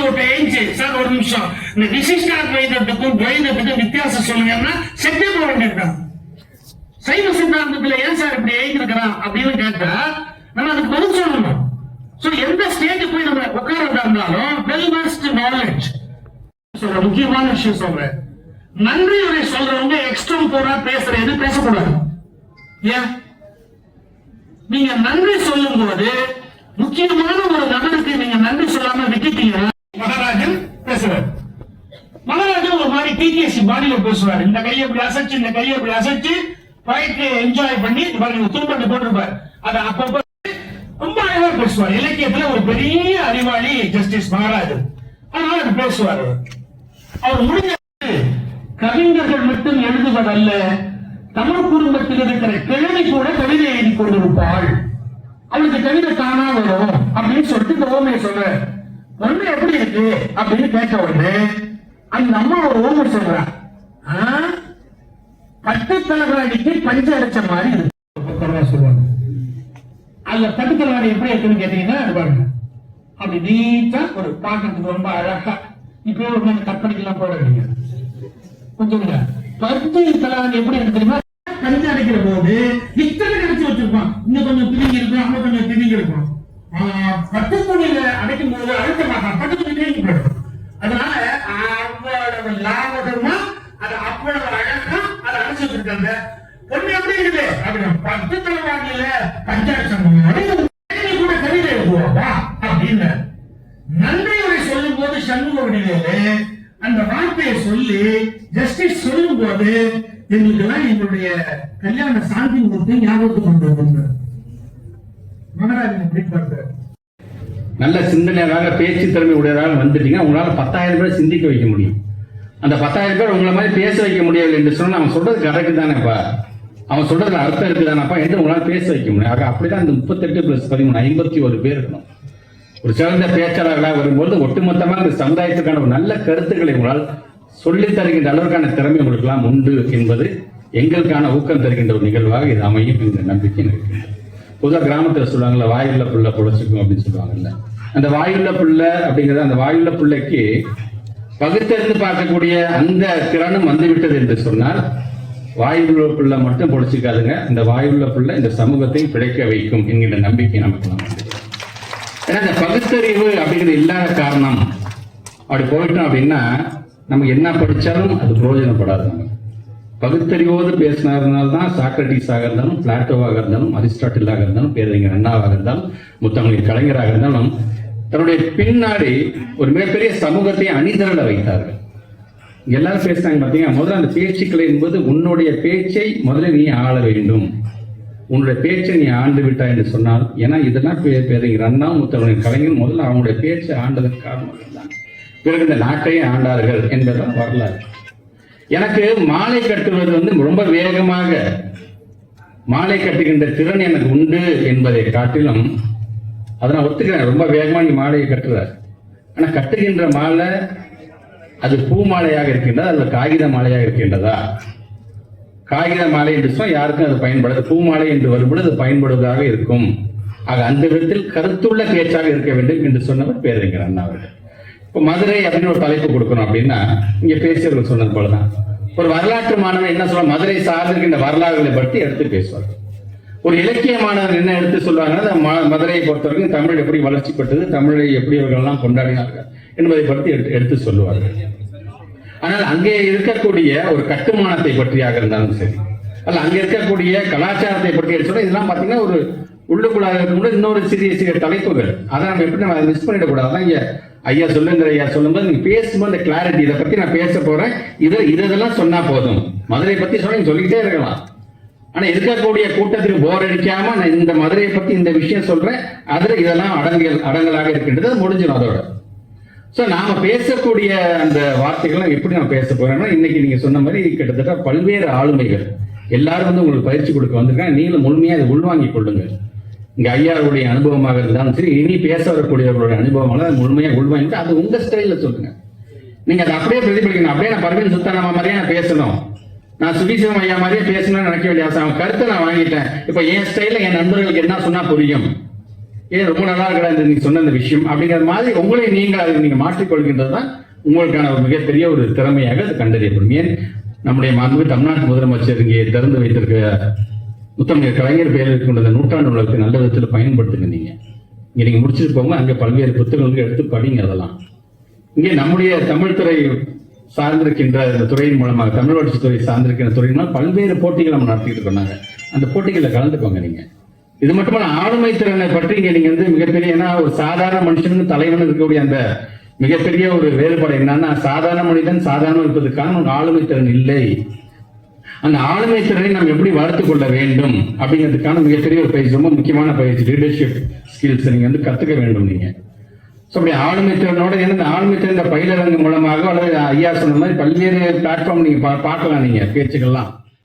போது ஒரு ஏஞ்சு சார் ஒரு நிமிஷம் இந்த விசிஷ்டா துவைதத்துக்கும் வித்தியாசம் சொல்லுங்கன்னா செத்தே போக வேண்டியதுதான் சைவ சித்தாந்தத்துல ஏன் சார் இப்படி எழுதியிருக்கிறான் அப்படின்னு கேட்டா நம்ம அதுக்கு பதில் சொல்லணும் சோ எந்த ஸ்டேஜ் போய் நம்ம உட்கார்றதா இருந்தாலும் வெல் மாஸ்ட் நாலேஜ் சொல்ற முக்கியமான விஷயம் சொல்றேன் நன்றி உரை சொல்றவங்க எக்ஸ்ட்ரம் போரா பேசுற எது பேசக்கூடாது ஏன் நீங்க நன்றி சொல்லும் போது முக்கியமான ஒரு நபருக்கு நீங்க நன்றி சொல்லாம விட்டுட்டீங்கன்னா பேசுறாரு. மகாராஜா ஒரு மாதிரி டிகேசி பாடியில பேசுவாரு. இந்த கையை இப்படி அசைச்சு இந்த கையை இப்படி அசைச்சு ஃபைட்டு என்ஜாய் பண்ணி பாருங்க போட்டிருப்பாரு. அது அப்பப்ப ரொம்ப அழகா பேசுவார். இலக்கியத்துல ஒரு பெரிய அறிவாளி ஜஸ்டிஸ் மகாராஜன். அதனால அது பேசுவார். அவர். அவர் முடிஞ்ச கவிஞர்கள் மட்டும் எழுதுவதல்ல தமிழ் குடும்பத்தில் இருக்கிற கிழமை கூட கவிதை எழுதி கொண்டிருப்பாள் அவளுக்கு கவிதை தானா வரும் அப்படின்னு சொல்லிட்டு இந்த ஓமையை சொல்ற ஒண்ணு எப்படி இருக்கு அப்படின்னு கேட்ட உடனே அந்த அம்மா ஒரு ஓமை சொல்றா "ஆ, பட்டு தலைவராடிக்கு பஞ்சு அடைச்ச மாதிரி இருக்கு. சொல்லுவாங்க. அதுல பட்டு தலைவாடி எப்படி இருக்குன்னு கேட்டீங்கன்னா அது பாருங்க. அப்படி நீட்டா ஒரு பார்க்கறதுக்கு ரொம்ப அழகா. இப்ப ஒரு மாதிரி கற்பனைக்கெல்லாம் போட வேண்டிய கொஞ்சம். பருத்தி தலைவாணி எப்படி இருக்கு தெரியுமா? கஞ்சி அடைக்கிற போது இத்தனை கிடைச்சு வச்சிருப்பான். இன்னும் கொஞ்சம் பிரிங்கி இருக்கும் அங்க கொஞ்சம் பிரிங்கி இருக்கும். ஆஹ், துணியில அடைக்கும் போது அழுத்த மாட்டான் பட்டு துணி பிரிங்கி போயிடும். அதனால அவ்வளவு லாபகமா அது அவ்வளவு அழகா அதை அடைச்சு இருக்காங்க பொண்ணு எப்படி இருக்குது? அப்படின்னா பட்டு தலைவாணியில பஞ்சாட்சம் கூட கவிதை எழுதுவாப்பா? அப்படின்னு நன்றி சொல்லும் போது சண்முக வடிவேலு அந்த வார்த்தையை சொல்லி ஜஸ்டிஸ் சொல்லும் போது எங்களுக்கு எல்லாம் எங்களுடைய கல்யாண சாந்தி கொடுத்து ஞாபகத்துக்கு கொண்டு வந்தார் நல்ல சிந்தனையாக பேச்சு திறமை உடையதாக வந்துட்டீங்க. உங்களால பத்தாயிரம் பேர் சிந்திக்க வைக்க முடியும். அந்த பத்தாயிரம் பேர் உங்களை மாதிரி பேச வைக்க முடியவில்லை என்று சொன்னால் அவன் சொல்றது கரெக்ட் தானேப்பா. அவன் சொல்றதுல அர்த்தம் இருக்குதானப்பா என்று உங்களால் பேச வைக்க முடியும். ஆக அப்படிதான் இந்த முப்பத்தெட்டு பிளஸ் பதிமூணு ஐம்பத்தி ஒரு பேர் இருக்கணும். ஒரு சிறந்த பேச்சாளர்களாக வரும்போது ஒட்டுமொத்தமாக இந்த சமுதாயத்துக்கான ஒரு நல்ல கருத்துக்களை உங்களால் சொல்லித் தருகின்ற அளவுக்கான திறமை உங்களுக்கெல்லாம் உண்டு என்பது எங்களுக்கான ஊக்கம் தருகின்ற ஒரு நிகழ்வாக இது அமையும் என்ற நம்பிக்கை இருக்கிறது பொதுவாக கிராமத்தில் சொல்லுவாங்கல்ல வாயுள்ள புள்ள பொழைச்சிக்கும் அப்படின்னு சொல்லுவாங்கல்ல. அந்த வாயுள்ள புள்ள அப்படிங்கிறது அந்த வாயுள்ள புள்ளைக்கு பகுத்தறிந்து பார்க்கக்கூடிய அந்த திறனும் வந்துவிட்டது என்று சொன்னால் வாயுள்ள புள்ள மட்டும் பொழைச்சிக்காதுங்க. இந்த வாயுள்ள புள்ள இந்த சமூகத்தை பிழைக்க வைக்கும் என்கிற நம்பிக்கை நமக்கு எல்லாம் ஏன்னா இந்த பகுத்தறிவு அப்படிங்கிறது இல்லாத காரணம். அப்படி போயிட்டோம் அப்படின்னா நமக்கு என்ன படிச்சாலும் அது பிரயோஜனப்படாது நமக்கு பகுத்தறிவோடு பேசினார்னால தான் சாக்ரட்டிஸாக இருந்தாலும் பிளாட்டோவாக இருந்தாலும் அரிஸ்டாட்டிலாக இருந்தாலும் பேரறிஞர் அண்ணாவாக இருந்தாலும் முத்தமிழின் கலைஞராக இருந்தாலும் தன்னுடைய பின்னாடி ஒரு மிகப்பெரிய சமூகத்தை அணிதிரள வைத்தார்கள். எல்லாரும் பேசினாங்க பார்த்தீங்கன்னா முதல்ல அந்த பேச்சுக்களை என்பது உன்னுடைய பேச்சை முதல்ல நீ ஆள வேண்டும். உன்னுடைய பேச்சை நீ ஆண்டு விட்டாய் என்று சொன்னால் ஏன்னா இதெல்லாம் பே- பேரறிஞர் அண்ணா முத்தமிழின் கலைஞர் முதல்ல அவங்களுடைய பேச்சை ஆண்டதற்கு காரணம் தான் பிறகு இந்த நாட்டையே ஆண்டார்கள் என்பதுதான் வரலாறு. எனக்கு மாலை கட்டுவது வந்து ரொம்ப வேகமாக மாலை கட்டுகின்ற திறன் எனக்கு உண்டு என்பதை காட்டிலும் அதை நான் ஒத்துக்கிறேன். ரொம்ப வேகமாக நீ மாலையை கட்டுற. ஆனால் கட்டுகின்ற மாலை அது பூ மாலையாக இருக்கின்றதா? அல்லது காகித மாலையாக இருக்கின்றதா? காகித மாலை என்று சொன்னால் யாருக்கும் அது பயன்படாது. பூ மாலை என்று வரும்பொழுது அது பயன்படுவதாக இருக்கும். ஆக அந்த விதத்தில் கருத்துள்ள பேச்சாக இருக்க வேண்டும் என்று சொன்னவர் பேரறிஞர் அண்ணா அவர்கள். இப்போ மதுரை அப்படின்னு ஒரு தலைப்பு கொடுக்கணும் அப்படின்னா இங்க பேசியவர்கள் சொன்னது போலதான். ஒரு வரலாற்று மாணவன் என்ன சொல்ல மதுரை சார்ந்திருக்கின்ற வரலாறுகளை பற்றி எடுத்து பேசுவார். ஒரு இலக்கிய மாணவர் என்ன எடுத்து சொல்வாங்கன்னா ம- மதுரையை பொறுத்தவரைக்கும் தமிழ் எப்படி வளர்ச்சி பெற்றது தமிழை எப்படி இவர்கள்லாம் எல்லாம் கொண்டாடினார்கள் என்பதை பற்றி எடுத்து- எடுத்து சொல்லுவார்கள். ஆனால் அங்கே இருக்கக்கூடிய ஒரு கட்டுமானத்தை பற்றியாக இருந்தாலும் சரி அல்ல அங்க இருக்கக்கூடிய கலாச்சாரத்தை பற்றி எடுத்து இதெல்லாம் பார்த்தீங்கன்னா ஒரு உள்ளுக்குள்ளாக இருக்கும்போது இன்னொரு சிறிய சிறிய தலைப்புகள். அதை நம்ம எப்படி நம்ம மிஸ் பண்ணிடக்கூடாது. அதான் ஐயா சொல்லுங்கிற ஐயா சொல்லும்போது நீங்க பேசும்போது இந்த கிளாரிட்டி இதை பத்தி நான் பேச போறேன். இதை இதெல்லாம் சொன்னா போதும். மதுரை பத்தி சொன்னா சொல்லிக்கிட்டே இருக்கலாம். ஆனா இருக்கக்கூடிய கூட்டத்துக்கு போர் அடிக்காம நான் இந்த மதுரையை பத்தி இந்த விஷயம் சொல்றேன். அதுல இதெல்லாம் அடங்கல் அடங்கலாக இருக்கின்றது. முடிஞ்சிடும் அதோட. ஸோ நாம பேசக்கூடிய அந்த வார்த்தைகள்லாம் எப்படி நான் பேச போறேன்னா இன்னைக்கு நீங்க சொன்ன மாதிரி கிட்டத்தட்ட பல்வேறு ஆளுமைகள். எல்லாரும் வந்து உங்களுக்கு பயிற்சி கொடுக்க வந்திருக்காங்க. நீங்களும் முழுமையா அதை உள்வாங்கிக் கொள்ளுங்க இங்க ஐயாவுடைய அனுபவமாக இருந்தாலும் சரி இனி பேச வரக்கூடியவர்களுடைய அனுபவமாக அது முழுமையா உள்வாங்க அது உங்க ஸ்டைல சொல்லுங்க. நீங்க அதை அப்படியே பிரதிபலிக்கணும். அப்படியே நான் பர்வீன் சுத்தானாமா மாதிரியே நான் பேசணும். நான் சுபிசிவம் ஐயா மாதிரியே பேசணும்னு நினைக்க வேண்டிய அவசியம் அவன் கருத்தை நான் வாங்கிட்டேன். இப்ப என் ஸ்டைல என் நண்பர்களுக்கு என்ன சொன்னா புரியும்? ஏன் ரொம்ப நல்லா இருக்கடா இந்த நீங்க சொன்ன இந்த விஷயம் அப்படிங்கிற மாதிரி உங்களை நீங்கள் அதை நீங்க மாற்றிக்கொள்கின்றது தான் உங்களுக்கான ஒரு மிகப்பெரிய ஒரு திறமையாக அது கண்டறியப்படும். ஏன்? நம்முடைய மாண்பு தமிழ்நாட்டு முதலமைச்சர் இங்கே திறந்து வைத்திருக்க முத்தமிழ் கலைஞர் பெயரில் கொண்ட நூற்றாண்டு உலகத்தை நல்ல விதத்தில் பயன்படுத்துங்க நீங்கள் இங்கே நீங்கள் முடிச்சுட்டு போங்க அங்கே பல்வேறு புத்தகங்களுக்கு எடுத்து படிங்க அதெல்லாம். இங்கே நம்முடைய தமிழ் துறை சார்ந்திருக்கின்ற இந்த துறையின் மூலமாக தமிழ் வளர்ச்சி துறை சார்ந்திருக்கின்ற துறையினால் பல்வேறு போட்டிகள் நம்ம நடத்திட்டு இருக்கோம் அந்த போட்டிகளில் கலந்துக்கோங்க நீங்க. இது மட்டுமல்ல ஆளுமை திறனை பற்றி இங்கே நீங்க வந்து மிகப்பெரிய ஏன்னா ஒரு சாதாரண மனுஷனுக்கு தலைவன் இருக்கக்கூடிய அந்த மிகப்பெரிய ஒரு வேறுபாடு என்னன்னா சாதாரண மனிதன் சாதாரண இருப்பதற்கான ஒரு ஆளுமை திறன் இல்லை. அந்த ஆளுமை திறனை நாம் எப்படி வளர்த்து கொள்ள வேண்டும் அப்படிங்கிறதுக்கான மிகப்பெரிய ஒரு பயிற்சி ரொம்ப முக்கியமான பயிற்சி லீடர்ஷிப் ஸ்கில்ஸ் நீங்க வந்து கத்துக்க வேண்டும் நீங்க. ஸோ அப்படி ஆளுமை திறனோட ஏன்னா இந்த ஆளுமை திறன் பயிலரங்கு மூலமாக அல்லது ஐயா சொன்ன மாதிரி பல்வேறு பிளாட்ஃபார்ம் நீங்க பார்க்கலாம் நீங்க பேச்சுக்கள்லாம்.